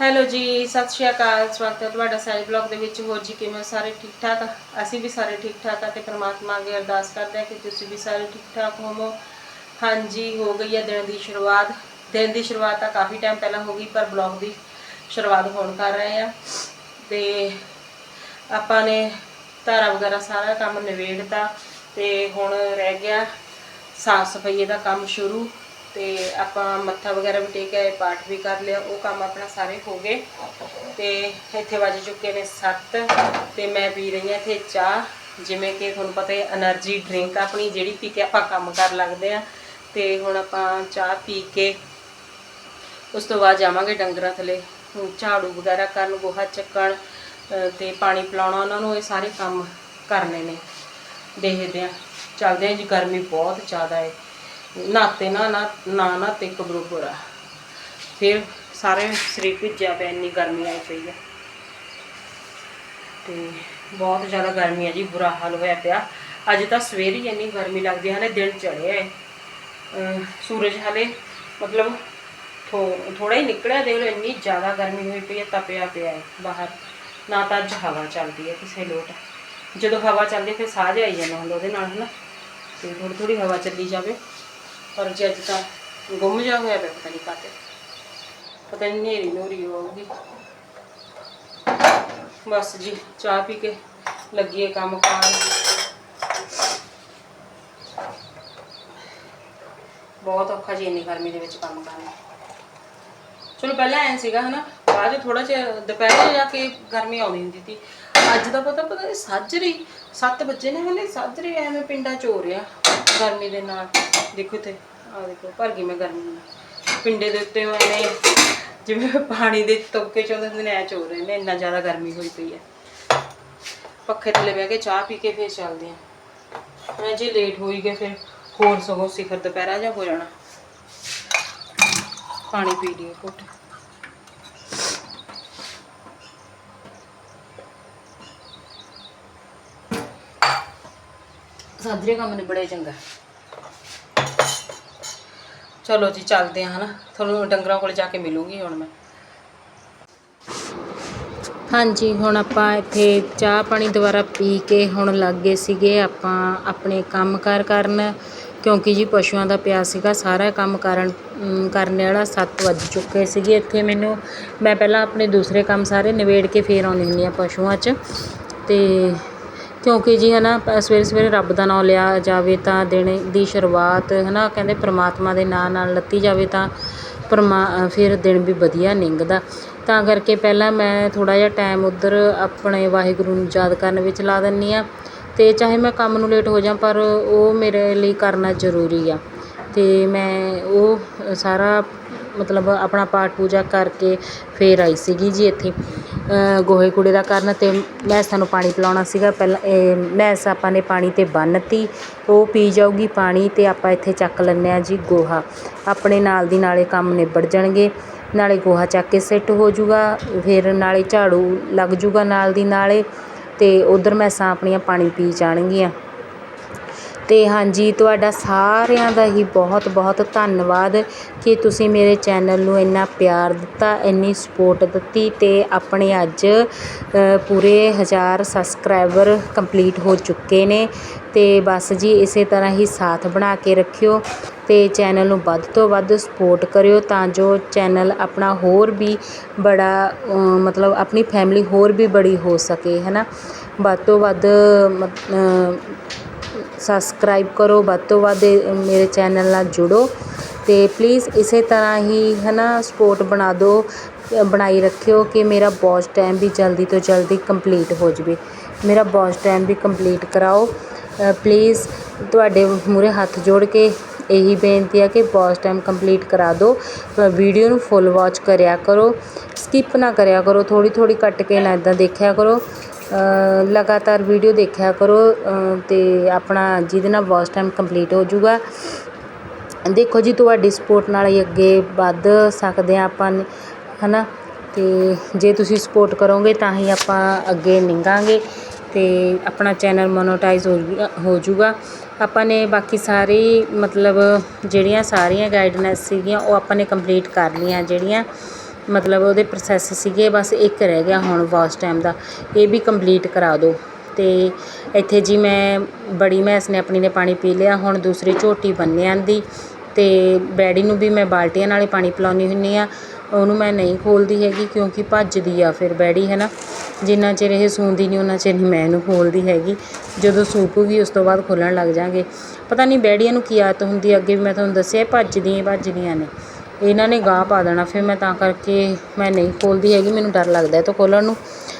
Hello ਜੀ, ਸਤਿ ਸ਼੍ਰੀ ਅਕਾਲ। ਸਵਾਗਤ ਹੈ ਤੁਹਾਡਾ ਸਾਰੇ ਬਲੌਗ ਦੇ ਵਿੱਚ। ਹੋਰ ਜੀ, ਕਿਵੇਂ ਸਾਰੇ ਠੀਕ ਠਾਕ? ਅਸੀਂ ਵੀ ਸਾਰੇ ਠੀਕ ਠਾਕ ਆ ਤੇ ਪ੍ਰਮਾਤਮਾ ਅੱਗੇ ਅਰਦਾਸ ਕਰਦੇ ਹਾਂ ਕਿ ਤੁਸੀਂ ਵੀ ਸਾਰੇ ਠੀਕ ਠਾਕ ਹੋਵੋ। ਹਾਂਜੀ, ਹੋ ਗਈ ਆ ਦਿਨ ਦੀ ਸ਼ੁਰੂਆਤ। ਦਿਨ ਦੀ ਸ਼ੁਰੂਆਤ ਤਾਂ ਕਾਫੀ ਟਾਈਮ ਪਹਿਲਾਂ ਹੋ ਗਈ, ਪਰ ਬਲੌਗ ਦੀ ਸ਼ੁਰੂਆਤ ਹੁਣ ਕਰ ਰਹੇ ਆ। ਤੇ ਆਪਾਂ ਨੇ ਧਾਰਾ ਵਗੈਰਾ ਸਾਰਾ ਕੰਮ ਨਿਬੇੜਤਾ ਤੇ ਹੁਣ ਰਹਿ ਗਿਆ। ਸਾਫ਼ ਸਫ਼ਾਈ ਦਾ ਕੰਮ ਸ਼ੁਰੂ। ਤੇ ਆਪਾਂ ਮੱਥਾ ਵਗੈਰਾ ਵੀ ਟੇਕ ਆਏ, ਪਾਠ ਵੀ ਕਰ ਲਿਆ, ਉਹ ਕੰਮ ਆਪਣਾ ਸਾਰੇ ਹੋ ਗਏ। ਤੇ ਇੱਥੇ ਵੱਜ ਚੁੱਕੇ ਨੇ 7 ਤੇ ਮੈਂ ਪੀ ਰਹੀ ਹਾਂ ਇੱਥੇ ਚਾਹ। ਜਿਵੇਂ ਕਿ ਤੁਹਾਨੂੰ ਪਤਾ ਹੈ એનર્ਜੀ ਡਰਿੰਕ ਆਪਣੀ, ਜਿਹੜੀ ਪੀ ਕੇ ਆਪਾਂ ਕੰਮ ਕਰ ਲੱਗਦੇ ਆ। ਤੇ ਹੁਣ ਆਪਾਂ ਚਾਹ ਪੀ ਕੇ ਉਸ ਤੋਂ ਬਾਅਦ ਜਾਵਾਂਗੇ ਡੰਗਰਾਂ ਥਲੇ। ਝਾੜੂ ਵਗੈਰਾ ਕਰਨ, ਗੋਹਾ ਚੱਕਣ ਤੇ ਪਾਣੀ ਪਿਲਾਉਣਾ, ਉਹਨਾਂ ਨੂੰ ਇਹ ਸਾਰੇ ਕੰਮ ਕਰਨੇ ਨੇ। ਦੇਖਦੇ ਆ ਚੱਲਦੇ ਆ ਜੀ, ਗਰਮੀ ਬਹੁਤ ਜ਼ਿਆਦਾ ਹੈ। ਨਾਤੇ ਨਾ ਨਾ ਨਾ ਨਾ ਤੇ ਇੱਕ ਬਰੋਬਰ ਫਿਰ ਸਾਰੇ ਸਰੀਰ ਭਿੱਜਿਆ ਪਿਆ, ਇੰਨੀ ਗਰਮੀ ਆਈ ਪਈ ਹੈ ਤੇ ਬਹੁਤ ਜ਼ਿਆਦਾ ਗਰਮੀ ਆ ਜੀ, ਬੁਰਾ ਹਾਲ ਹੋਇਆ ਪਿਆ। ਅੱਜ ਤਾਂ ਸਵੇਰੇ ਹੀ ਇੰਨੀ ਗਰਮੀ ਲੱਗਦੀ ਹੈ ਹਲੇ ਦਿਨ ਚੜਿਆ ਹੈ ਸੂਰਜ ਹਲੇ ਮਤਲਬ ਥੋੜਾ ਹੀ ਨਿਕਲਿਆ, ਦੇਖ ਲਓ ਇੰਨੀ ਜ਼ਿਆਦਾ ਗਰਮੀ ਹੋਈ ਪਈ ਹੈ ਤਪਿਆ ਪਿਆ ਹੈ ਬਾਹਰ। ਨਾ ਤਾਂ ਅੱਜ ਹਵਾ ਚੱਲਦੀ ਹੈ ਕਿਸੇ ਲੋਟ। ਜਦੋਂ ਹਵਾ ਚੱਲਦੀ ਫਿਰ ਸਾਹ ਜਿਹਾ ਆਈ ਜਾਂਦਾ ਹੁੰਦਾ ਉਹਦੇ ਨਾਲ, ਹਨਾ। ਤੇ ਥੋੜੀ ਥੋੜੀ ਹਵਾ ਚੱਲੀ ਜਾਵੇ। ਪਰ ਜੇ ਅੱਜ ਤਾਂ ਗੁੰਮ ਜਾ ਹੋਇਆ ਪਿਆ, ਪਤਾ ਨਹੀਂ ਕਾਤੇ ਪਤਾ ਨਹੀਂ ਨੇਰੀ ਨੂਰੀ ਹੋਊਗੀ। ਬਸ ਜੀ, ਚਾਹ ਪੀ ਕੇ ਲੱਗੀਏ ਕੰਮ ਕਾਰ। ਬਹੁਤ ਔਖਾ ਜੀ ਇੰਨੀ ਗਰਮੀ ਦੇ ਵਿੱਚ ਕੰਮ ਕਰਨਾ। ਚਲੋ ਪਹਿਲਾਂ ਐਂ ਸੀਗਾ, ਹਨਾ, ਬਾਅਦ ਥੋੜਾ ਜਿਹਾ ਦੁਪਹਿਰੇ ਜਾ ਕੇ ਗਰਮੀ ਆਉਂਦੀ ਹੁੰਦੀ ਸੀ। ਅੱਜ ਦਾ ਪਤਾ ਪਤਾ ਨਹੀਂ ਸਾਜਰੀ 7 ਵਜੇ ਨੇ ਹਲੇ ਸਾਜਰੀ ਐਵੇਂ ਪਿੰਡਾਂ ਚ ਹੋ ਰਿਹਾ ਗਰਮੀ ਦੇ ਨਾਲ। ਦੇਖੋ ਇੱਥੇ ਆ ਦੇਖੋ, ਭਰ ਗਈ ਮੈਂ ਗਰਮੀ ਨਾਲ। ਪਿੰਡੇ ਦੇ ਉੱਤੇ ਐਵੇਂ ਜਿਵੇਂ ਪਾਣੀ ਦੇ ਤੋਕੇ ਚ ਹੁੰਦੇ ਨੇ, ਐ ਚ ਰਹੇ ਨੇ, ਇੰਨਾ ਜ਼ਿਆਦਾ ਗਰਮੀ ਹੋਈ ਪਈ ਹੈ। ਪੱਖੇ ਥੱਲੇ ਬਹਿ ਕੇ ਚਾਹ ਪੀ ਕੇ ਫਿਰ ਚੱਲਦੇ ਆਂ ਮੈਂ ਜੇ ਲੇਟ ਹੋਈ ਗਏ, ਫਿਰ ਹੋਰ ਸਗੋਂ ਸਿਖਰ ਦੁਪਹਿਰਾ ਜਾ ਹੋ ਜਾਣਾ। ਪਾਣੀ ਪੀ ਲਈਏ ਘੁੱਟ। ਸਾਜਰੇ ਕੰਮ ਨੇ ਬੜੇ ਚੰਗਾ। ਚਲੋ ਜੀ ਚੱਲਦੇ ਹਾਂ ਹਨਾ। ਤੁਹਾਨੂੰ ਡੰਗਰਾਂ ਕੋਲ ਜਾ ਕੇ ਮਿਲੂਗੀ ਹੁਣ ਮੈਂ। ਹਾਂਜੀ ਹੁਣ ਆਪਾਂ ਇੱਥੇ ਚਾਹ ਪਾਣੀ ਦੁਬਾਰਾ ਪੀ ਕੇ ਹੁਣ ਲੱਗ ਗਏ ਸੀਗੇ ਆਪਾਂ ਆਪਣੇ ਕੰਮ ਕਾਰ ਕਰਨ ਕਿਉਂਕਿ ਜੀ ਪਸ਼ੂਆਂ ਦਾ ਪਿਆ ਸੀਗਾ ਸਾਰਾ ਕੰਮ ਕਰਨ ਅਮ, ਵਾਲਾ 7 ਵੱਜ ਚੁੱਕੇ ਸੀਗੇ ਇੱਥੇ ਮੈਨੂੰ। ਮੈਂ ਪਹਿਲਾਂ ਆਪਣੇ ਦੂਸਰੇ ਕੰਮ ਸਾਰੇ ਨਿਬੇੜ ਕੇ ਫੇਰ ਆਉਂਦੀ ਹੁੰਦੀ ਆ ਪਸ਼ੂਆਂ 'ਚ। ਤੇ ਕਿਉਂਕਿ ਜੀ ਹੈ ਨਾ ਸਵੇਰੇ ਸਵੇਰੇ ਰੱਬ ਦਾ ਨਾਮ ਲਿਆ ਜਾਵੇ ਤਾਂ ਦਿਨ ਦੀ ਸ਼ੁਰੂਆਤ ਹੈ ਨਾ ਕਹਿੰਦੇ ਪਰਮਾਤਮਾ ਦੇ ਨਾਂ ਨਾਲ ਲੱਤੀ ਜਾਵੇ ਤਾਂ ਪਰਮਾ ਫਿਰ ਦਿਨ ਵੀ ਵਧੀਆ ਲੰਘਦਾ ਤਾਂ ਕਰਕੇ ਪਹਿਲਾਂ ਮੈਂ ਥੋੜ੍ਹਾ ਜਿਹਾ ਟਾਈਮ ਉੱਧਰ ਆਪਣੇ ਵਾਹਿਗੁਰੂ ਨੂੰ ਯਾਦ ਕਰਨ ਵਿੱਚ ਲਾ ਦਿੰਦੀ ਹਾਂ ਅਤੇ ਚਾਹੇ ਮੈਂ ਕੰਮ ਨੂੰ ਲੇਟ ਹੋ ਜਾਂ ਪਰ ਉਹ ਮੇਰੇ ਲਈ ਕਰਨਾ ਜ਼ਰੂਰੀ ਆ। ਅਤੇ ਮੈਂ ਉਹ ਸਾਰਾ ਮਤਲਬ ਆਪਣਾ ਪਾਠ ਪੂਜਾ ਕਰਕੇ ਫਿਰ ਆਈ ਸੀਗੀ ਜੀ ਇੱਥੇ। ਗੋਹੇ ਕੂੜੇ ਦਾ ਕਰਨ ਅਤੇ ਮੈਸਾਂ ਨੂੰ ਪਾਣੀ ਪਿਲਾਉਣਾ ਸੀਗਾ। ਪਹਿਲਾਂ ਇਹ ਮੈਸ ਆਪਾਂ ਨੇ ਪਾਣੀ ਤੇ ਬੰਨਤੀ ਉਹ ਪੀ ਜਾਊਗੀ ਪਾਣੀ ਅਤੇ ਆਪਾਂ ਇੱਥੇ ਚੱਕ ਲੈਂਦੇ ਹਾਂ ਜੀ ਗੋਹਾ। ਆਪਣੇ ਨਾਲ ਦੀ ਨਾਲੇ ਕੰਮ ਨਿਬੜ ਜਾਣਗੇ। ਨਾਲੇ ਗੋਹਾ ਚੱਕ ਕੇ ਸਿੱਟ ਹੋ ਜੂਗਾ ਫਿਰ ਨਾਲੇ ਝਾੜੂ ਲੱਗ ਜੂਗਾ ਨਾਲ ਦੀ ਨਾਲੇ ਤੇ ਉਧਰ ਮੈਸਾਂ ਆਪਣੀਆਂ ਪਾਣੀ ਪੀ ਜਾਣਗੀਆਂ। ਅਤੇ ਹਾਂਜੀ, ਤੁਹਾਡਾ ਸਾਰਿਆਂ ਦਾ ਹੀ ਬਹੁਤ ਬਹੁਤ ਧੰਨਵਾਦ ਕਿ ਤੁਸੀਂ ਮੇਰੇ ਚੈਨਲ ਨੂੰ ਇੰਨਾ ਪਿਆਰ ਦਿੱਤਾ, ਇੰਨੀ ਸਪੋਰਟ ਦਿੱਤੀ ਅਤੇ ਆਪਣੇ ਅੱਜ ਪੂਰੇ ਹਜ਼ਾਰ ਸਬਸਕ੍ਰਾਈਬਰ ਕੰਪਲੀਟ ਹੋ ਚੁੱਕੇ ਨੇ। ਅਤੇ ਬਸ ਜੀ, ਇਸੇ ਤਰ੍ਹਾਂ ਹੀ ਸਾਥ ਬਣਾ ਕੇ ਰੱਖਿਓ ਅਤੇ ਚੈਨਲ ਨੂੰ ਵੱਧ ਤੋਂ ਵੱਧ ਸਪੋਰਟ ਕਰਿਓ ਤਾਂ ਜੋ ਚੈਨਲ ਆਪਣਾ ਹੋਰ ਵੀ ਬੜਾ ਮਤਲਬ ਆਪਣੀ ਫੈਮਿਲੀ ਹੋਰ ਵੀ ਬੜੀ ਹੋ ਸਕੇ ਹੈ ਨਾ ਵੱਧ ਤੋਂ ਵੱਧ, ਮਤ- ਸਬਸਕ੍ਰਾਈਬ ਕਰੋ, ਵੱਧ ਤੋਂ ਵੱਧ ਮੇਰੇ ਚੈਨਲ ਨਾਲ ਜੁੜੋ ਅਤੇ ਪਲੀਜ਼ ਇਸੇ ਤਰ੍ਹਾਂ ਹੀ ਹੈ ਨਾ ਸਪੋਰਟ ਬਣਾ ਦਿਓ ਬਣਾਈ ਰੱਖਿਓ ਕਿ ਮੇਰਾ ਬੌਸ ਟਾਈਮ ਵੀ ਜਲਦੀ ਤੋਂ ਜਲਦੀ ਕੰਪਲੀਟ ਹੋ ਜਾਵੇ। ਮੇਰਾ ਬੌਸ ਟਾਈਮ ਵੀ ਕੰਪਲੀਟ ਕਰਾਓ। ਪਲੀਜ਼ ਤੁਹਾਡੇ ਮੂਹਰੇ ਹੱਥ ਜੋੜ ਕੇ ਇਹੀ ਬੇਨਤੀ ਹੈ ਕਿ ਬੌਸ ਟਾਈਮ ਕੰਪਲੀਟ ਕਰਾ ਦਿਓ ਵੀਡੀਓ ਨੂੰ ਫੁੱਲ ਵਾਚ ਕਰਿਆ ਕਰੋ। ਸਕਿਪ ਨਾ ਕਰਿਆ ਕਰੋ। ਥੋੜ੍ਹੀ ਥੋੜ੍ਹੀ ਕੱਟ ਕੇ ਨਾ ਇੱਦਾਂ ਦੇਖਿਆ ਕਰੋ। ਲਗਾਤਾਰ ਵੀਡੀਓ ਦੇਖਿਆ ਕਰੋ ਅਤੇ ਆਪਣਾ ਜਿਹਦੇ ਨਾਲ ਵਾਚ ਟਾਈਮ ਕੰਪਲੀਟ ਹੋ ਜਾਊਗਾ। ਦੇਖੋ ਜੀ, ਤੁਹਾਡੀ ਸਪੋਰਟ ਨਾਲ ਹੀ ਅੱਗੇ ਵੱਧ ਸਕਦੇ ਹਾਂ ਆਪਾਂ ਹੈ ਨਾ ਅਤੇ ਜੇ ਤੁਸੀਂ ਸਪੋਰਟ ਕਰੋਗੇ ਤਾਂ ਹੀ ਆਪਾਂ ਅੱਗੇ ਨਿੰਗਾਂਗੇ ਅਤੇ ਆਪਣਾ ਚੈਨਲ ਮੋਨੋਟਾਈਜ਼ ਹੋ ਜੂਗਾ ਹੋ ਜਾਊਗਾ ਆਪਾਂ ਨੇ ਬਾਕੀ ਸਾਰੀ, ਮਤਲਬ ਜਿਹੜੀਆਂ ਸਾਰੀਆਂ ਗਾਈਡਨੈਸ ਸੀਗੀਆਂ, ਉਹ ਆਪਾਂ ਨੇ ਕੰਪਲੀਟ ਕਰ ਲਈਆਂ ਜਿਹੜੀਆਂ। ਮਤਲਬ ਉਹਦੇ ਪ੍ਰੋਸੈਸ ਸੀਗੇ, ਬਸ ਇੱਕ ਰਹਿ ਗਿਆ ਹੁਣ ਵਾਸ਼ ਟਾਈਮ ਦਾ। ਇਹ ਵੀ ਕੰਪਲੀਟ ਕਰਾ ਦਿਓ। ਅਤੇ ਇੱਥੇ ਜੀ ਮੈਂ ਬੜੀ ਮੈਂਸ ਨੇ ਆਪਣੀ ਨੇ ਪਾਣੀ ਪੀ ਲਿਆ। ਹੁਣ ਦੂਸਰੀ ਝੋਟੀ ਬੰਨਿਆਂ ਦੀ। ਅਤੇ ਡੈਡੀ ਨੂੰ ਵੀ ਮੈਂ ਬਾਲਟੀਆਂ ਨਾਲੇ ਪਾਣੀ ਪਿਲਾਉਂਦੀ ਹੁੰਦੀ ਹਾਂ ਉਹਨੂੰ ਮੈਂ ਨਹੀਂ ਖੋਲ੍ਹਦੀ ਹੈਗੀ ਕਿਉਂਕਿ ਭੱਜਦੀ ਆ ਫਿਰ ਬੈੜੀ ਹੈ ਨਾ ਜਿੰਨਾ ਚਿਰ ਇਹ ਸੂੰਦੀ ਨਹੀਂ ਉਹਨਾਂ ਚਿਰ ਨਹੀਂ ਮੈਂ ਇਹਨੂੰ ਖੋਲ੍ਹਦੀ ਹੈਗੀ। ਜਦੋਂ ਸੂਪੂਗੀ ਉਸ ਤੋਂ ਬਾਅਦ ਖੋਲ੍ਹਣ ਲੱਗ ਜਾਂਗੇ। ਪਤਾ ਨਹੀਂ ਬੈੜੀਆਂ ਨੂੰ ਕੀ ਆਦਤ ਹੁੰਦੀ ਅੱਗੇ ਵੀ ਮੈਂ ਤੁਹਾਨੂੰ ਦੱਸਿਆ, ਭੱਜਦੀਆਂ ਭੱਜਦੀਆਂ ਨੇ। ਇਹਨਾਂ ਨੇ ਗਾਹ ਪਾ ਦੇਣਾ, ਫਿਰ ਮੈਂ ਤਾਂ ਕਰਕੇ ਮੈਂ ਨਹੀਂ ਖੋਲ੍ਹਦੀ ਹੈਗੀ, ਮੈਨੂੰ ਡਰ ਲੱਗਦਾ ਇਹ ਤੋਂ ਖੋਲ੍ਹਣ ਨੂੰ।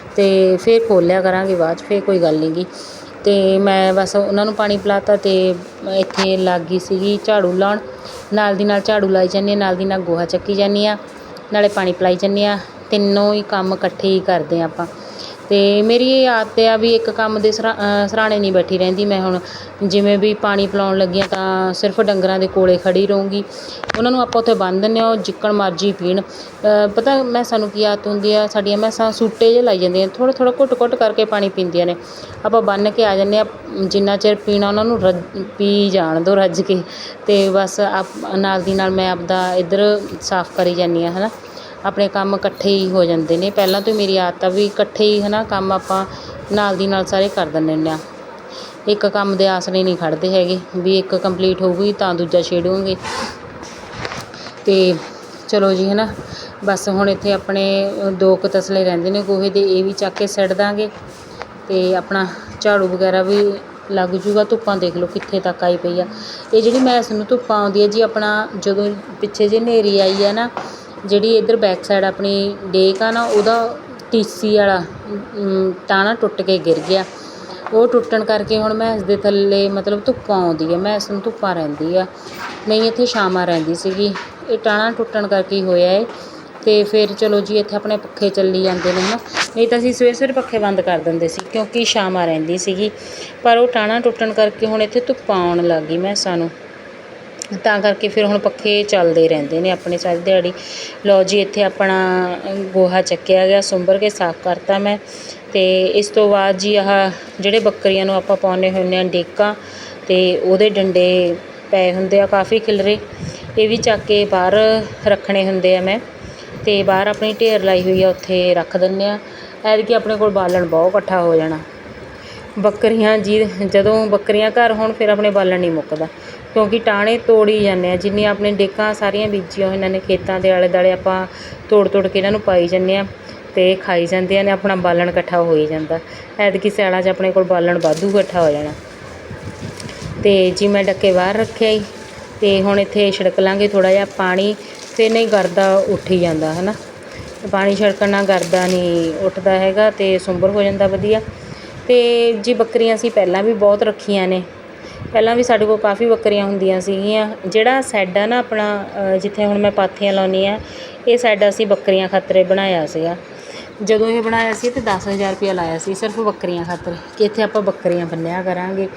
ਅਤੇ ਫਿਰ ਖੋਲ੍ਹ ਲਿਆ ਕਰਾਂਗੇ ਬਾਅਦ 'ਚ, ਫਿਰ ਕੋਈ ਗੱਲ ਨਹੀਂ ਗੀ। ਅਤੇ ਮੈਂ ਬਸ ਉਹਨਾਂ ਨੂੰ ਪਾਣੀ ਪਿਲਾਤਾ ਅਤੇ ਇੱਥੇ ਲੱਗ ਗਈ ਸੀਗੀ ਝਾੜੂ ਲਾਉਣ। ਨਾਲ ਦੀ ਨਾਲ ਝਾੜੂ ਲਾਈ ਜਾਂਦੀ ਹਾਂ, ਨਾਲ ਦੀ ਨਾਲ ਗੋਹਾ ਚੱਕੀ ਜਾਂਦੀ ਹਾਂ, ਨਾਲੇ ਪਾਣੀ ਪਿਲਾਈ ਜਾਂਦੀ ਹਾਂ। ਤਿੰਨੋਂ ਹੀ ਕੰਮ ਇਕੱਠੇ ਹੀ ਕਰਦੇ ਹਾਂ ਆਪਾਂ। ਅਤੇ ਮੇਰੀ ਇਹ ਆਦਤ ਆ ਵੀ ਇੱਕ ਕੰਮ ਦੇ ਸਰਾ ਸਰਾਣੇ ਨਹੀਂ ਬੈਠੀ ਰਹਿੰਦੀ। ਮੈਂ ਹੁਣ ਜਿਵੇਂ ਵੀ ਪਾਣੀ ਪਿਲਾਉਣ ਲੱਗੀ ਹਾਂ ਤਾਂ ਸਿਰਫ ਡੰਗਰਾਂ ਦੇ ਕੋਲੇ ਖੜ੍ਹੀ ਰਹੂੰਗੀ। ਉਹਨਾਂ ਨੂੰ ਆਪਾਂ ਉੱਥੇ ਬੰਨ੍ਹ ਦਿੰਦੇ ਹਾਂ, ਉਹ ਜਿੱਕਣ ਮਰਜ਼ੀ ਪੀਣ। ਪਤਾ ਮੈਸਾਂ ਨੂੰ ਕੀ ਆਦਤ ਹੁੰਦੀ ਆ, ਸਾਡੀਆਂ ਮੈਸਾਂ ਸੂਟੇ ਜਿਹੇ ਲਾਈ ਜਾਂਦੀਆਂ ਥੋੜ੍ਹਾ ਥੋੜ੍ਹਾ ਘੁੱਟ ਘੁੱਟ ਕਰਕੇ ਪਾਣੀ ਪੀਂਦੀਆਂ ਨੇ। ਆਪਾਂ ਬੰਨ੍ਹ ਕੇ ਆ ਜਾਂਦੇ ਹਾਂ, ਜਿੰਨਾ ਚਿਰ ਪੀਣਾ ਉਹਨਾਂ ਨੂੰ ਰੱਜ, ਪੀ ਜਾਣ ਦਿਉ ਰੱਜ ਕੇ। ਅਤੇ ਬਸ ਆਪ, ਨਾਲ ਦੀ ਨਾਲ ਮੈਂ ਆਪਦਾ ਇੱਧਰ ਸਾਫ਼ ਕਰੀ ਜਾਂਦੀ ਹਾਂ ਹੈ ਨਾ ਆਪਣੇ ਕੰਮ ਇਕੱਠੇ ਹੀ ਹੋ ਜਾਂਦੇ ਨੇ। ਪਹਿਲਾਂ ਤੋਂ ਮੇਰੀ ਆਦਤ ਆ ਵੀ ਇਕੱਠੇ ਹੀ ਹੈ ਨਾ ਕੰਮ ਆਪਾਂ ਨਾਲ ਦੀ ਨਾਲ ਸਾਰੇ ਕਰ ਦਿੰਦੇ ਹੁੰਦੇ ਹਾਂ ਇੱਕ ਕੰਮ ਦੇ ਆਸਰੇ ਨਹੀਂ ਖੜ੍ਹਦੇ ਹੈਗੇ ਵੀ ਇੱਕ ਕੰਪਲੀਟ ਹੋਊਗੀ ਤਾਂ ਦੂਜਾ ਛੇੜੂਗੇ ਅਤੇ ਚਲੋ ਜੀ ਹੈ ਨਾ ਬਸ ਹੁਣ ਇੱਥੇ ਆਪਣੇ ਦੋ ਕੁ ਤਸਲੇ ਰਹਿੰਦੇ ਨੇ ਗੋਹੇ ਦੇ, ਇਹ ਵੀ ਚੱਕ ਕੇ ਸਿੱਟ ਦਾਂਗੇ। ਅਤੇ ਆਪਣਾ ਝਾੜੂ ਵਗੈਰਾ ਵੀ ਲੱਗ ਜੂਗਾ, ਧੁੱਪਾਂ ਦੇਖ ਲਓ ਕਿੱਥੇ ਤੱਕ ਆਈ ਪਈ ਆ। ਇਹ ਜਿਹੜੀ ਮੈਸ ਨੂੰ ਧੁੱਪਾਂ ਆਉਂਦੀ ਹੈ ਜੀ, ਆਪਣਾ ਜਦੋਂ ਪਿੱਛੇ ਜੇ ਹਨੇਰੀ ਆਈ ਹੈ ਨਾ ਜਿਹੜੀ ਇੱਧਰ ਬੈਕ ਸਾਈਡ ਆਪਣੀ ਡੇਕ ਆ ਨਾ, ਉਹਦਾ ਟੀਸੀ ਵਾਲਾ ਟਾਹਣਾ ਟੁੱਟ ਕੇ ਗਿਰ ਗਿਆ। ਉਹ ਟੁੱਟਣ ਕਰਕੇ ਹੁਣ ਮੈਸ ਦੇ ਥੱਲੇ ਮਤਲਬ ਧੁੱਪਾਂ ਆਉਂਦੀ ਹੈ ਮੈਸ ਨੂੰ ਧੁੱਪਾਂ ਰਹਿੰਦੀ ਆ। ਨਹੀਂ, ਇੱਥੇ ਛਾਵਾਂ ਰਹਿੰਦੀ ਸੀਗੀ। ਇਹ ਟਾਹਣਾ ਟੁੱਟਣ ਕਰਕੇ ਹੀ ਹੋਇਆ ਹੈ ਅਤੇ ਫਿਰ ਚਲੋ ਜੀ, ਇੱਥੇ ਆਪਣੇ ਪੱਖੇ ਚੱਲੀ ਜਾਂਦੇ ਨੇ ਹੈ ਨਾ। ਨਹੀਂ ਤਾਂ ਅਸੀਂ ਸਵੇਰੇ ਸਵੇਰੇ ਪੱਖੇ ਬੰਦ ਕਰ ਦਿੰਦੇ ਸੀ, ਕਿਉਂਕਿ ਛਾਵਾਂ ਰਹਿੰਦੀ ਸੀਗੀ। ਪਰ ਉਹ ਟਾਹਣਾ ਟੁੱਟਣ ਕਰਕੇ ਹੁਣ ਇੱਥੇ ਧੁੱਪਾਂ ਆਉਣ ਲੱਗ ਗਈ ਮੈਸਾਂ ਨੂੰ ਤਾਂ ਕਰਕੇ ਫਿਰ ਹੁਣ ਪੱਖੇ ਚੱਲਦੇ ਰਹਿੰਦੇ ਨੇ ਆਪਣੇ ਸਾਰੀ ਦਿਹਾੜੀ। ਲਓ ਜੀ, ਇੱਥੇ ਆਪਣਾ ਗੋਹਾ ਚੱਕਿਆ ਗਿਆ, ਸੁੰਬਰ ਕੇ ਸਾਫ਼ ਕਰਤਾ ਮੈਂ। ਅਤੇ ਇਸ ਤੋਂ ਬਾਅਦ ਜੀ ਆਹ ਜਿਹੜੇ ਬੱਕਰੀਆਂ ਨੂੰ ਆਪਾਂ ਪਾਉਂਦੇ ਹੁੰਦੇ ਹਾਂ ਡੇਕਾਂ ਅਤੇ ਉਹਦੇ ਡੰਡੇ ਪਏ ਹੁੰਦੇ ਆ ਕਾਫੀ ਖਿਲਰੇ। ਇਹ ਵੀ ਚੱਕ ਕੇ ਬਾਹਰ ਰੱਖਣੇ ਹੁੰਦੇ ਆ ਮੈਂ। ਅਤੇ ਬਾਹਰ ਆਪਣੀ ਢੇਰ ਲਾਈ ਹੋਈ ਆ, ਉੱਥੇ ਰੱਖ ਦਿੰਦੇ ਹਾਂ ਐਤਕੀ ਆਪਣੇ ਕੋਲ ਬਾਲਣ ਬਹੁਤ ਇਕੱਠਾ ਹੋ ਜਾਣਾ। ਬੱਕਰੀਆਂ ਜੀ, ਜਦੋਂ ਬੱਕਰੀਆਂ ਘਰ ਹੋਣ, ਫਿਰ ਆਪਣੇ ਬਾਲਣ ਨਹੀਂ ਮੁੱਕਦਾ। ਕਿਉਂਕਿ ਟਾਹਣੇ ਤੋੜੀ ਜਾਂਦੇ ਆ, ਜਿੰਨੀਆਂ ਆਪਣੇ ਡੇਕਾਂ ਸਾਰੀਆਂ ਬੀਜੀਆਂ ਇਹਨਾਂ ਨੇ ਖੇਤਾਂ ਦੇ ਆਲੇ ਦੁਆਲੇ ਆਪਾਂ ਤੋੜ ਤੋੜ ਕੇ ਇਹਨਾਂ ਨੂੰ ਪਾਈ ਜਾਂਦੇ ਹਾਂ ਅਤੇ ਖਾਈ ਜਾਂਦੀਆਂ ਨੇ ਆਪਣਾ ਬਾਲਣ ਇਕੱਠਾ ਹੋ ਹੀ ਜਾਂਦਾ। ਐਤਕੀ ਸਿਆਲਾਂ 'ਚ ਆਪਣੇ ਕੋਲ ਬਾਲਣ ਵਾਧੂ ਇਕੱਠਾ ਹੋ ਜਾਣਾ। ਅਤੇ ਜੀ ਮੈਂ ਡੱਕੇ ਬਾਹਰ ਰੱਖਿਆ ਹੀ ਅਤੇ ਹੁਣ ਇੱਥੇ ਛਿੜਕ ਲਾਂਗੇ ਥੋੜ੍ਹਾ ਜਿਹਾ ਪਾਣੀ ਫਿਰ ਨਹੀਂ ਗਰਦਾ ਉੱਠ ਹੀ ਜਾਂਦਾ ਹੈ ਨਾ ਪਾਣੀ ਛਿੜਕਣ ਨਾਲ ਗਰਦਾ ਨਹੀਂ ਉੱਠਦਾ ਹੈਗਾ ਅਤੇ ਸੁੰਬਰ ਹੋ ਜਾਂਦਾ ਵਧੀਆ। ਅਤੇ ਜੀ ਬੱਕਰੀਆਂ ਅਸੀਂ ਪਹਿਲਾਂ ਵੀ ਬਹੁਤ ਰੱਖੀਆਂ ਨੇ। ਪਹਿਲਾਂ ਵੀ ਸਾਡੇ ਕੋਲ ਕਾਫੀ ਬੱਕਰੀਆਂ ਹੁੰਦੀਆਂ ਸੀਗੀਆਂ, ਜਿਹੜਾ ਸੈੱਡ ਆ ਨਾ ਆਪਣਾ ਜਿੱਥੇ ਹੁਣ ਮੈਂ ਪਾਥੀਆਂ ਲਾਉਂਦੀ ਹਾਂ, ਇਹ ਸੈੱਡ ਅਸੀਂ ਬੱਕਰੀਆਂ ਖਾਤਰ ਬਣਾਇਆ ਸੀਗਾ। ਜਦੋਂ ਇਹ ਬਣਾਇਆ ਸੀ ਤਾਂ ਦਸ ਹਜ਼ਾਰ ਰੁਪਇਆ ਲਾਇਆ ਸੀ ਸਿਰਫ ਬੱਕਰੀਆਂ ਖਾਤਰ, ਕਿ ਇੱਥੇ ਆਪਾਂ ਬੱਕਰੀਆਂ ਬੰਨਿਆ ਕਰਾਂਗੇ।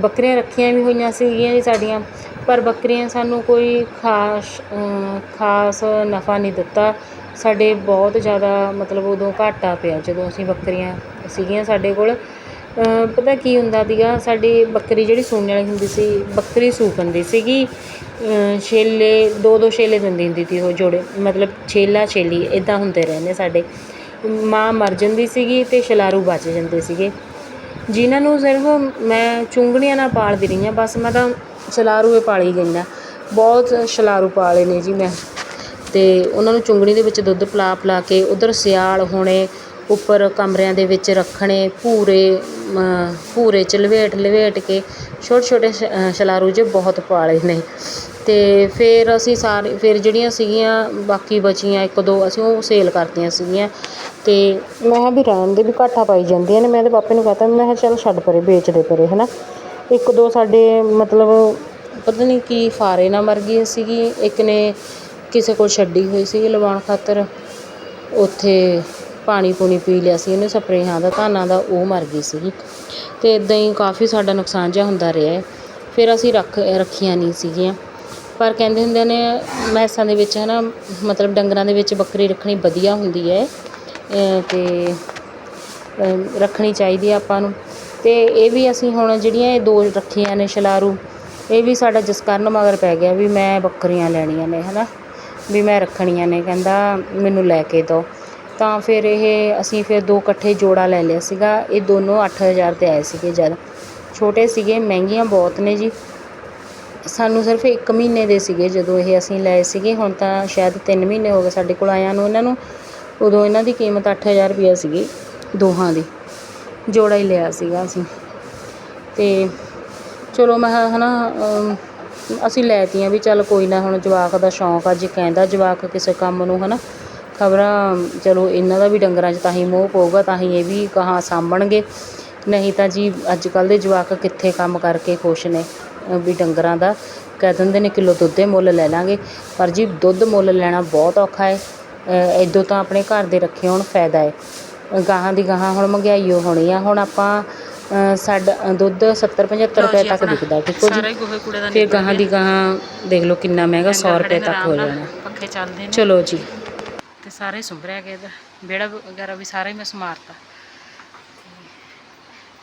ਬੱਕਰੀਆਂ ਰੱਖੀਆਂ ਵੀ ਹੋਈਆਂ ਸੀਗੀਆਂ ਜੀ ਸਾਡੀਆਂ, ਪਰ ਬੱਕਰੀਆਂ ਸਾਨੂੰ ਕੋਈ ਖਾਸ ਖਾਸ ਨਫਾ ਨਹੀਂ ਦਿੱਤਾ। ਸਾਡੇ ਬਹੁਤ ਜ਼ਿਆਦਾ ਮਤਲਬ ਉਦੋਂ ਘਾਟਾ ਪਿਆ ਜਦੋਂ ਅਸੀਂ ਬੱਕਰੀਆਂ ਸੀਗੀਆਂ ਸਾਡੇ ਕੋਲ। ਪਤਾ ਕੀ ਹੁੰਦਾ ਸੀਗਾ, ਸਾਡੀ ਬੱਕਰੀ ਜਿਹੜੀ ਸੂਣ ਵਾਲੀ ਹੁੰਦੀ ਸੀ, ਬੱਕਰੀ ਸੂ ਸੂਕਣ ਸੀਗੀ ਛੇਲੇ, ਦੋ ਦੋ ਛੇਲੇ ਦਿੰਦੀ ਹੁੰਦੀ ਤੀ ਉਹ ਜੋੜੇ, ਮਤਲਬ ਛੇਲਾ, ਛੇਲੀ ਇੱਦਾਂ ਹੁੰਦੇ ਰਹਿੰਦੇ ਸਾਡੇ। ਮਾਂ ਮਰ ਜਾਂਦੀ ਸੀਗੀ ਅਤੇ ਛਲਾਰੂ ਬਚ ਜਾਂਦੇ ਸੀਗੇ। ਜਿਨ੍ਹਾਂ ਨੂੰ ਸਿਰਫ ਮੈਂ ਚੁੰਗਣੀਆਂ ਨਾਲ ਪਾਲਦੀ ਰਹੀ ਹਾਂ, ਬਸ ਮੈਂ ਤਾਂ ਛਲਾਰੂ ਹੀ ਪਾਲੀ ਗਈ ਹਾਂ ਬਹੁਤ ਛਲਾਰੂ ਪਾਲੇ ਨੇ ਜੀ ਮੈਂ। ਅਤੇ ਉਹਨਾਂ ਨੂੰ ਚੁੰਗਣੀ ਦੇ ਵਿੱਚ ਦੁੱਧ ਪਿਲਾ ਪਿਲਾ ਕੇ, ਉੱਧਰ ਸਿਆਲ ਹੋਣੇ ਉੱਪਰ ਕਮਰਿਆਂ ਦੇ ਵਿੱਚ ਰੱਖਣੇ, ਭੂਰੇ ਭੂਰੇ 'ਚ ਲਪੇਟ ਲਪੇਟ ਕੇ ਛੋਟੇ ਛੋਟੇ ਸ਼ ਛਲਾਰੂ ਜਿਹੇ ਬਹੁਤ ਪਾਲੇ ਨੇ। ਅਤੇ ਫਿਰ ਅਸੀਂ ਸਾਰੇ, ਫਿਰ ਜਿਹੜੀਆਂ ਸੀਗੀਆਂ, ਬਾਕੀ ਬਚੀਆਂ ਇੱਕ ਦੋ ਅਸੀਂ ਉਹ ਸੇਲ ਕਰਤੀਆਂ ਸੀਗੀਆਂ। ਅਤੇ ਮੈਂ ਕਿਹਾ ਵੀ ਰਹਿਣ ਦੇ ਵੀ ਘਾਟਾ ਪਾਈ ਜਾਂਦੀਆਂ ਨੇ, ਮੈਂ ਇਹਦੇ ਪਾਪੇ ਨੂੰ ਕਹਤਾ, ਮੈਂ ਕਿਹਾ ਚੱਲ ਛੱਡ ਪਰੇ ਵੇਚ ਦੇ ਪਰੇ ਹੈ ਨਾ ਇੱਕ ਦੋ ਸਾਡੇ ਮਤਲਬ ਪਤਾ ਨਹੀਂ ਕੀ ਫਾਰੇ ਨਾਲ ਮਰ ਗਈ ਸੀਗੀ ਇੱਕ ਨੇ ਕਿਸੇ ਕੋਲ ਛੱਡੀ ਹੋਈ ਸੀਗੀ ਲਵਾਉਣ ਖਾਤਰ, ਉੱਥੇ ਪਾਣੀ ਪੂਣੀ ਪੀ ਲਿਆ ਸੀ, ਉਹਨੇ ਸਪਰੇਹਾਂ ਦਾ, ਧਾਨਾਂ ਦਾ, ਉਹ ਮਰ ਗਈ ਸੀਗੀ। ਅਤੇ ਇੱਦਾਂ ਹੀ ਕਾਫੀ ਸਾਡਾ ਨੁਕਸਾਨ ਜਿਹਾ ਹੁੰਦਾ ਰਿਹਾ ਫਿਰ ਅਸੀਂ ਰੱਖ, ਰੱਖੀਆਂ ਨਹੀਂ ਸੀਗੀਆਂ। ਪਰ ਕਹਿੰਦੇ ਹੁੰਦੇ ਨੇ, ਮੈਸਾਂ ਦੇ ਵਿੱਚ ਹੈ ਨਾ ਮਤਲਬ ਡੰਗਰਾਂ ਦੇ ਵਿੱਚ ਬੱਕਰੀ ਰੱਖਣੀ ਵਧੀਆ ਹੁੰਦੀ ਹੈ। ਅਤੇ ਰੱਖਣੀ ਚਾਹੀਦੀ ਹੈ ਆਪਾਂ ਨੂੰ। ਅਤੇ ਇਹ ਵੀ ਅਸੀਂ ਹੁਣ ਜਿਹੜੀਆਂ ਇਹ ਦੋ ਰੱਖੀਆਂ ਨੇ ਛਲਾਰੂ, ਇਹ ਵੀ ਸਾਡਾ ਜਸਕਰਨ ਮਗਰ ਪੈ ਗਿਆ ਵੀ ਮੈਂ ਬੱਕਰੀਆਂ ਲੈਣੀਆਂ ਨੇ ਹੈ ਨਾ ਵੀ ਮੈਂ ਰੱਖਣੀਆਂ ਨੇ, ਕਹਿੰਦਾ ਮੈਨੂੰ ਲੈ ਕੇ ਦਿਓ। ਤਾਂ ਫਿਰ ਇਹ ਅਸੀਂ ਫਿਰ ਦੋ ਇਕੱਠੇ ਜੋੜਾ ਲੈ ਲਿਆ ਸੀਗਾ। ਇਹ ਦੋਨੋਂ 8000 ਦੇ ਆਏ ਸੀਗੇ ਜਦ। ਛੋਟੇ ਸੀਗੇ, ਮਹਿੰਗੀਆਂ ਬਹੁਤ ਨੇ ਜੀ। ਸਾਨੂੰ ਸਿਰਫ 1 ਮਹੀਨੇ ਦੇ ਸੀਗੇ ਜਦੋਂ ਇਹ ਅਸੀਂ ਲਏ ਸੀਗੇ। ਹੁਣ ਤਾਂ ਸ਼ਾਇਦ 3 ਮਹੀਨੇ ਹੋ ਗਏ ਸਾਡੇ ਕੋਲ ਆਇਆਂ ਨੂੰ ਇਹਨਾਂ ਨੂੰ। ਉਦੋਂ ਇਹਨਾਂ ਦੀ ਕੀਮਤ 8000 ਰੁਪਈਆ ਸੀਗੀ ਦੋਹਾਂ ਦੀ। ਜੋੜਾ ਹੀ ਲਿਆ ਸੀਗਾ ਅਸੀਂ। ਤੇ ਚਲੋ ਮੈਂ ਕਿਹਾ ਹਨਾ ਅਸੀਂ ਲੈਤੀਆਂ ਵੀ ਚੱਲ ਕੋਈ ਨਾ, ਹੁਣ ਜਵਾਕ ਦਾ ਸ਼ੌਂਕ ਅੱਜ ਕਹਿੰਦਾ ਜਵਾਕ ਕਿਸੇ ਕੰਮ ਨੂੰ ਹਨਾ ਖਬਰਾਂ ਚਲੋ ਇਹਨਾਂ ਦਾ ਵੀ ਡੰਗਰਾਂ 'ਚ ਤਾਂ ਹੀ ਮੋਹ ਪਊਗਾ ਤਾਂ ਹੀ ਇਹ ਵੀ ਕਹਾਂ ਸਾਂਭਣਗੇ। ਨਹੀਂ ਤਾਂ ਜੀ ਅੱਜ ਕੱਲ੍ਹ ਦੇ ਜਵਾਕ ਕਿੱਥੇ ਕੰਮ ਕਰਕੇ ਖੁਸ਼ ਨੇ ਵੀ ਡੰਗਰਾਂ ਦਾ? ਕਹਿ ਦਿੰਦੇ ਨੇ ਕਿਲੋ ਦੁੱਧ ਦੇ ਮੁੱਲ ਲੈ ਲਾਂਗੇ ਪਰ ਜੀ ਦੁੱਧ ਮੁੱਲ ਲੈਣਾ ਬਹੁਤ ਔਖਾ ਹੈ। ਇਦੋਂ ਤਾਂ ਆਪਣੇ ਘਰ ਦੇ ਰੱਖੇ ਹੋਣ ਫਾਇਦਾ ਹੈ। ਗਾਹਾਂ ਦੀ ਗਾਹਾਂ ਹੁਣ ਮਹਿੰਗਾਈ ਓ ਹੋਣੀ ਆ ਹੁਣ ਆਪਾਂ ਸਾਡਾ ਦੁੱਧ 70 75 ਰੁਪਏ ਤੱਕ ਵਿਕਦਾ ਠੀਕ ਹੋ ਸਾਰਾ ਜੀ? ਹੀ ਗੋਹੇ ਕੂੜੇ ਦਾ ਫਿਰ ਗਾਹਾਂ ਦੀ ਗਾਹਾਂ ਦੇਖ ਲਓ ਕਿੰਨਾ ਮਹਿੰਗਾ 100 ਰੁਪਏ ਤੱਕ ਹੋ ਜਾਣਾ। ਪੱਖੇ ਚੱਲਦੇ ਨੇ। ਚਲੋ ਜੀ। ਤੇ ਸਾਰੇ ਸੁੰਭਰਿਆ ਗਿਆ ਇਹਦਾ ਵਿਹੜਾ ਵਗੈਰਾ ਵੀ ਸਾਰਾ ਹੀ ਮੈਂ ਸਮਾਰਤਾ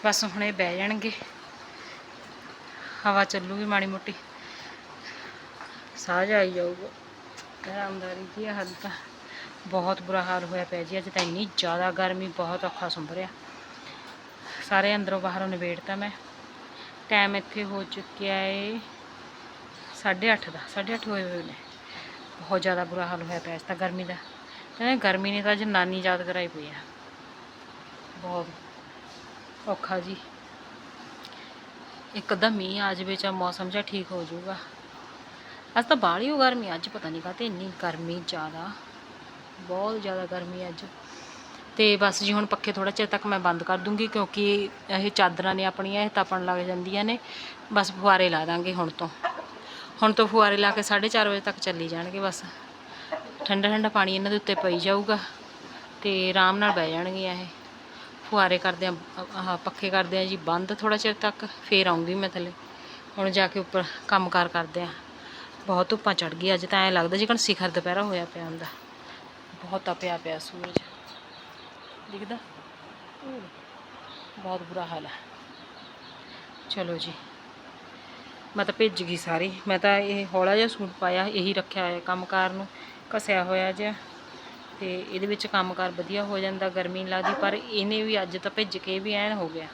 ਬਸ ਹੁਣ ਇਹ ਬਹਿ ਜਾਣਗੇ। ਹਵਾ ਚੱਲੂਗੀ ਮਾੜੀ ਮੋਟੀ। ਸਾਹ ਜਿਹਾ ਆਈ ਜਾਊਗਾ ਆਰਾਮਦਾਰੀ ਜੀ ਆ ਤਾਂ। ਬਹੁਤ ਬੁਰਾ ਹਾਲ ਹੋਇਆ ਪਿਆ ਜੀ। ਅੱਜ ਤਾਂ ਇੰਨੀ ਜ਼ਿਆਦਾ ਗਰਮੀ, ਬਹੁਤ ਔਖਾ ਸੁੰਭਰਿਆ। ਸਾਰੇ ਅੰਦਰੋਂ ਬਾਹਰੋਂ ਨਿਬੇੜਤਾ ਮੈਂ। ਟਾਈਮ ਇੱਥੇ ਹੋ ਚੁੱਕਿਆ ਏ 8:30 ਦਾ। 8:30 ਹੋਏ ਹੋਏ ਨੇ। ਬਹੁਤ ਜ਼ਿਆਦਾ ਬੁਰਾ ਹਾਲ ਹੋਇਆ ਪਿਆ ਇਸ ਤਾਂ ਗਰਮੀ ਦਾ। ਕਹਿੰਦੇ ਗਰਮੀ ਨੇ ਤਾਂ ਅੱਜ ਨਾਨੀ ਯਾਦ ਕਰਾਈ ਪਈ ਆ। ਬਹੁਤ ਔਖਾ ਜੀ। ਇੱਕਦਮ ਮੀਂਹ ਆ ਜਾਵੇ ਚਾ ਮੌਸਮ ਜਿਹਾ ਠੀਕ ਹੋ ਜਾਊਗਾ। ਅੱਜ ਤਾਂ ਬਾਹਲੀ ਹੋ ਗਰਮੀ, ਅੱਜ ਪਤਾ ਨਹੀਂ ਕਾਤੇ ਇੰਨੀ ਗਰਮੀ ਜ਼ਿਆਦਾ। ਬਹੁਤ ਜ਼ਿਆਦਾ ਗਰਮੀ ਅੱਜ। ਤੇ ਬਸ ਜੀ ਹੁਣ ਪੱਖੇ ਥੋੜਾ ਚਿਰ ਤੱਕ ਮੈਂ ਬੰਦ ਕਰ ਦੂੰਗੀ ਕਿਉਂਕਿ ਇਹ ਚਾਦਰਾਂ ਨੇ ਆਪਣੀਆਂ, ਇਹ ਤਪਣ ਲੱਗ ਜਾਂਦੀਆਂ ਨੇ। ਬਸ ਫੁਆਰੇ ਲਾ ਦਾਂਗੇ ਹੁਣ ਤੋਂ। ਹੁਣ ਤੋਂ ਫੁਆਰੇ ਲਾ ਕੇ 4:30 ਵਜੇ ਤੱਕ ਚੱਲੀ ਜਾਣਗੇ ਬਸ। ਠੰਡਾ ਠੰਡਾ ਪਾਣੀ ਇਹਨਾਂ ਦੇ ਉੱਤੇ ਪਈ ਜਾਊਗਾ ਤੇ ਆਰਾਮ ਨਾਲ ਬਹਿ ਜਾਣਗੀਆਂ ਇਹ। ਫੁਆਰੇ ਕਰਦੇ ਆ, ਆਹ ਪੱਖੇ ਕਰਦੇ ਆ ਜੀ, ਬੰਦ ਥੋੜਾ ਚਿਰ ਤੱਕ, ਫੇਰ ਆਉਂਗੀ ਮੈਂ ਥੱਲੇ। ਹੁਣ ਜਾ ਕੇ ਉੱਪਰ ਕੰਮਕਾਰ ਕਰਦੇ ਆ। ਬਹੁਤ ਧੁੱਪਾਂ ਚੜ ਗਈ, ਅੱਜ ਤਾਂ ਐਂ ਲੱਗਦਾ ਜਿਕਣ ਸਿਖਰ ਦੁਪਹਿਰਾ ਹੋਇਆ ਪਿਆ ਹੁੰਦਾ। ਬਹੁਤ ਤਪਿਆ ਪਿਆ ਸੂਰਜ। ਦਿਖਦਾ? ਬਹੁਤ ਬੁਰਾ ਹਾਲ ਹੈ ਚਲੋ ਜੀ। ਮੈਂ ਤਾਂ ਭੇਜ ਗਈ ਸਾਰੀ। ਮੈਂ ਤਾਂ ਇਹ ਹੌਲਾ ਜਿਹਾ ਸੂਟ ਪਾਇਆ, ਇਹੀ ਰੱਖਿਆ ਹੋਇਆ ਕੰਮਕਾਰ ਨੂੰ। ਘਸਿਆ ਹੋਇਆ ਜਿਹਾ। ਤੇ ਇਹਦੇ ਵਿੱਚ ਕੰਮਕਾਰ ਵਧੀਆ ਹੋ ਜਾਂਦਾ, ਗਰਮੀ ਲੱਗਦੀ, ਪਰ ਇਹਨੇ ਵੀ ਅੱਜ ਤਾਂ ਭਿੱਜ ਕੇ ਵੀ ਐਨ ਹੋ ਗਿਆ।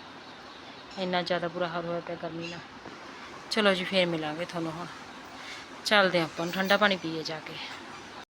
ਇੰਨਾ ਜ਼ਿਆਦਾ ਬੁਰਾ ਹਾਲ ਹੋਇਆ ਪਿਆ ਗਰਮੀ ਨਾਲ। ਚਲੋ ਜੀ, ਫੇਰ ਮਿਲਾਂਗੇ ਤੁਹਾਨੂੰ ਹੁਣ। ਚੱਲਦੇ ਹਾਂ ਆਪਾਂ ਨੂੰ, ਠੰਡਾ ਪਾਣੀ ਪੀਏ ਜਾ ਕੇ।